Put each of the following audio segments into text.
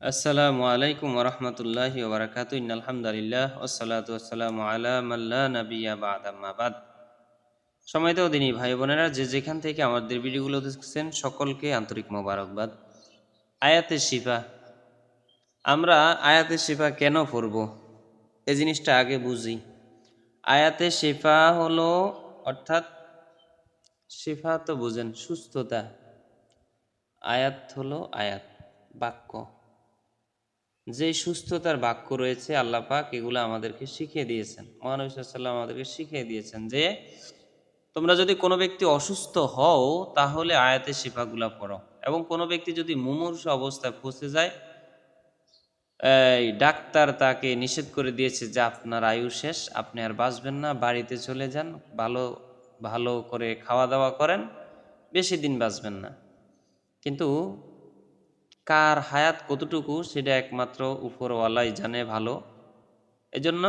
আসসালামু আলাইকুম ওরহমতুল্লাহি ওবরাকাতু আলহামদুলিল্লাহ ওসালাতু আসসালামু আলা মাল্লা নবিয়া বাদ আম্মা বাদ সময়ত দিনী ভাই বোনেরা যে যেখান থেকে আমাদের ভিডিওগুলো দেখছেন সকলকে আন্তরিক মোবারকবাদ। আয়াতে শিফা, আমরা আয়াতে শিফা কেন পড়ব? এই জিনিসটা আগে বুঝি। আয়াতে শিফা হলো, অর্থাৎ শিফা তো বুঝেন সুস্থতা। আয়াত হলো আয়াত, বাক্য। যে সুস্থতার বাক্য রয়েছে আল্লাহ পাক, এগুলো আমাদেরকে শিখিয়ে দিয়েছেন। মহানবী সাল্লাম আমাদেরকে শিখিয়ে দিয়েছেন যে, তোমরা যদি কোনো ব্যক্তি অসুস্থ হও, তাহলে আয়াতে শিফাগুলা পড়ো। এবং কোনো ব্যক্তি যদি মুমূর্ষ অবস্থায় পৌঁছে যায়, এই ডাক্তার তাকে নিষেধ করে দিয়েছে যে, আপনার আয়ু শেষ, আপনি আর বাঁচবেন না, বাড়িতে চলে যান, ভালো ভালো করে খাওয়া দাওয়া করেন, বেশি দিন বাঁচবেন না। কিন্তু কার হায়াত কতটুকু সেটা একমাত্র উপরওয়ালাই জানে ভালো। এজন্য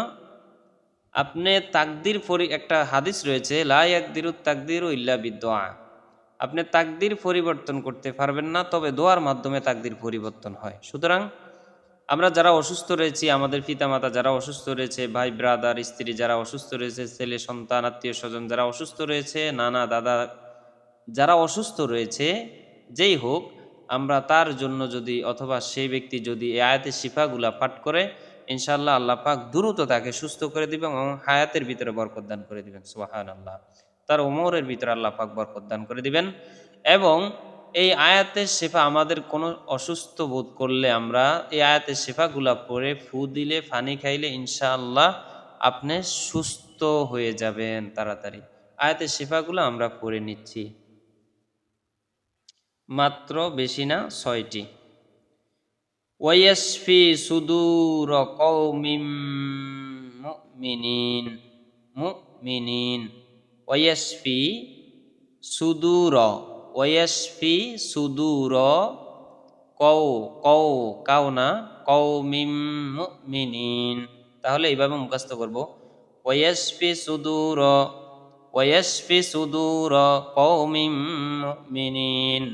আপনি তাকদির পরি, একটা হাদিস রয়েছে লাই একদিরু তাকদির ইল্লা বিদোয়া আপনি তাকদির পরিবর্তন করতে পারবেন না, তবে দোয়ার মাধ্যমে তাকদির পরিবর্তন হয়। সুতরাং আমরা যারা অসুস্থ রয়েছি, আমাদের পিতামাতা যারা অসুস্থ রয়েছে, ভাই ব্রাদার, স্ত্রী যারা অসুস্থ রয়েছে, ছেলে, সন্তান, আত্মীয় স্বজন যারা অসুস্থ রয়েছে, নানা দাদা যারা অসুস্থ রয়েছে, যেই হোক আমরা তার জন্য যদি অথবা সেই ব্যক্তি যদি এই আয়াতের শিফাগুলা পাঠ করে ইনশাল্লাহ আল্লাহ পাক দ্রুত তাকে সুস্থ করে দিবেন এবং হায়াতের ভিতরে বরকত দান করে দিবেন। সুবাহান আল্লাহ তার ওমরের ভিতরে আল্লাহ পাক বরকত দান করে দিবেন। এবং এই আয়াতের শেফা আমাদের কোনো অসুস্থ বোধ করলে আমরা এই আয়াতের শেফাগুলা পরে ফু দিলে, ফানি খাইলে ইনশাআল্লাহ আপনি সুস্থ হয়ে যাবেন তাড়াতাড়ি। আয়াতের শেফাগুলো আমরা পড়ে নিচ্ছি। মাত্র বেশি না ছয়টি। ওয়াসফি সুদূর কৌমিম মুমিনিন মুমিনিন। ওয়াসফি সুদূর ওয়াসফি সুদূর কৌ কৌ কাউ না কৌমিম মুমিনিন। তাহলে এইভাবে মুখস্থ করব। ওয়াসফি সুদূর ওয়াসফি সুদূর কৌমিম মুমিনিন।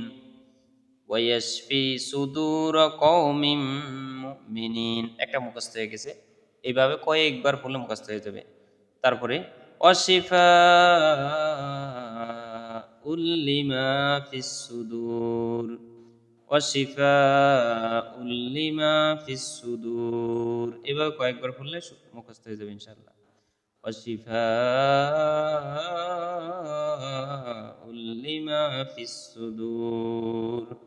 ওয়াসফি সুদূর কৌমিম মিনিন একটা মুখস্থ হয়ে গেছে। এইভাবে কয়েকবার পড়লে মুখস্থ হয়ে যাবে। তারপরে অশিফা উল্লিমা ফিসুদূর অশিফা উল্লিমা সুদুর। এভাবে কয়েকবার পড়লে মুখস্থ হয়ে যাবে ইনশাল্লাহ অশিফা উল্লিমা ফিস সুদুর।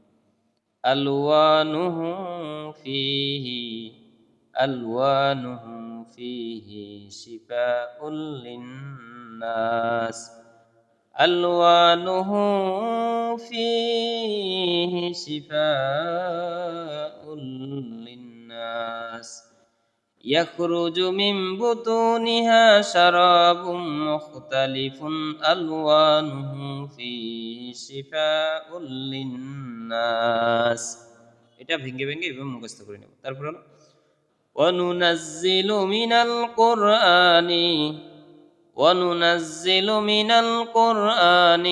ألوانهم فيه ألوانهم فيه شفاء للناس. ألوانهم فيه شفاء يخرج من بطونها شراب مختلف ألوانه فيه شفاء للناس এটা ভেঙে ভেঙে এভাবে মুখস্থ করে নেব তারপর হলো وننزل من القرآن وننزل من القرآن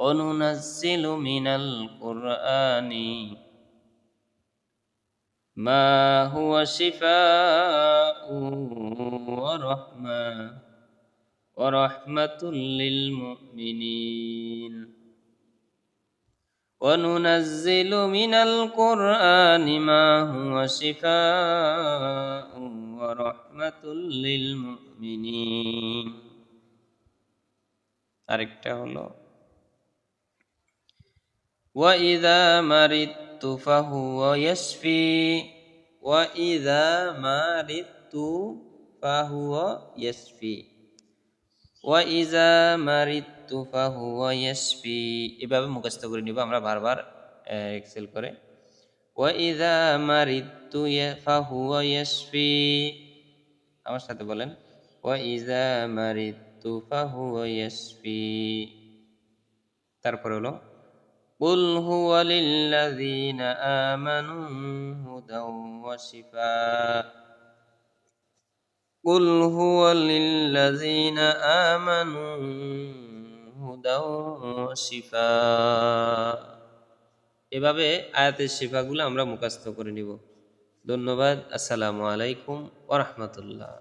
وننزل من القرآن ما هو شفاء ورحمة ورحمة للمؤمنين وننزل من القرآن ما هو شفاء ورحمة للمؤمنين আরেকটা হলো وإذا مرضت فهو يشفي وإذا مرضت فهو يشفي وإذا مرضت فهو يشفي এভাবে মুখস্থ করে নিব আমরা বারবার এক্সেল করে وإذا مرضت ي- فهو يشفي আমার সাথে বলেন وإذا مرضت فهو يشفي তারপরে হলো قل هو للذين آمنوا هدى وشفاء قل هو للذين آمنوا هدى وشفاء এভাবে আয়াতের শিফাগুলো আমরা মুখস্থ করে নিব ধন্যবাদ আসসালামু আলাইকুম ওরহমতুল্লাহ